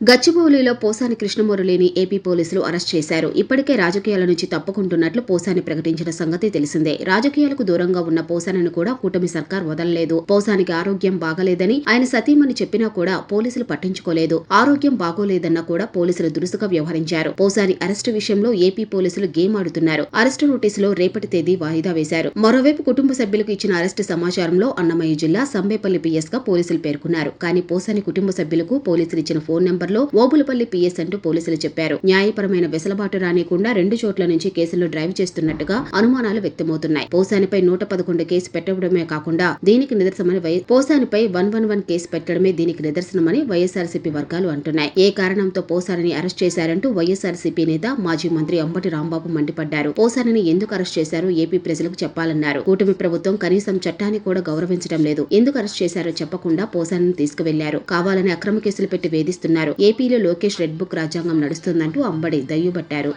గచ్చిబౌలిలో పోసాని కృష్ణమురళిని ఏపీ పోలీసులు అరెస్ట్ చేశారు. ఇప్పటికే రాజకీయాల నుంచి తప్పుకుంటున్నట్లు పోసాని ప్రకటించిన సంగతి తెలిసిందే. రాజకీయాలకు దూరంగా ఉన్న పోసానిని కూడా కూటమి సర్కార్ వదలలేదు. పోసానికి ఆరోగ్యం బాగలేదని ఆయన సతీమని చెప్పినా కూడా పోలీసులు పట్టించుకోలేదు. ఆరోగ్యం బాగోలేదన్నా కూడా పోలీసులు దురుసుగా వ్యవహరించారు. పోసాని అరెస్టు విషయంలో ఏపీ పోలీసులు గేమ్ ఆడుతున్నారు. అరెస్టు నోటీసులో రేపటి తేదీ వాయిదా వేశారు. మరోవైపు కుటుంబ సభ్యులకు ఇచ్చిన అరెస్టు సమాచారంలో అన్నమయ్య జిల్లా సంబేపల్లి పిఎస్గా పోలీసులు పేర్కొన్నారు. కానీ పోసాని కుటుంబ సభ్యులకు పోలీసులు ఇచ్చిన ఫోన్ నెంబర్ నెంబర్లో ఓబులపల్లి పిఎస్ అంటూ పోలీసులు చెప్పారు. న్యాయపరమైన వెసలబాటు రానికుండా రెండు చోట్ల నుంచి కేసులు డ్రైవ్ చేస్తున్నట్టుగా అనుమానాలు వ్యక్తమవుతున్నాయి. పోసానిపై నూట పదకొండు కేసు పెట్టడమే కాకుండా దీనికి నిదర్శనమని పోసానిపై వన్ వన్ వన్ కేసు పెట్టడమే దీనికి నిదర్శనమని వైఎస్ఆర్సీపీ వర్గాలు అంటున్నాయి. ఏ కారణంతో పోసారిని అరెస్ట్ చేశారంటూ వైఎస్ఆర్సీపీ నేత మాజీ మంత్రి అంబటి రాంబాబు మండిపడ్డారు. పోసారిని ఎందుకు అరెస్ట్ చేశారో? ఏపీ ప్రజలకు చెప్పాలన్నారు. కూటమి ప్రభుత్వం కనీసం చట్టాన్ని కూడా గౌరవించడం లేదు. ఎందుకు అరెస్ట్ చేశారో చెప్పకుండా పోసారిని తీసుకువెళ్ళారు. కావాలని అక్రమ కేసులు పెట్టి వేధిస్తున్నారు. ఏపీలో లోకేష్ రెడ్ బుక్ రాజ్యాంగం నడుస్తుందంటూ అంబడి దయ్యుబట్టారు.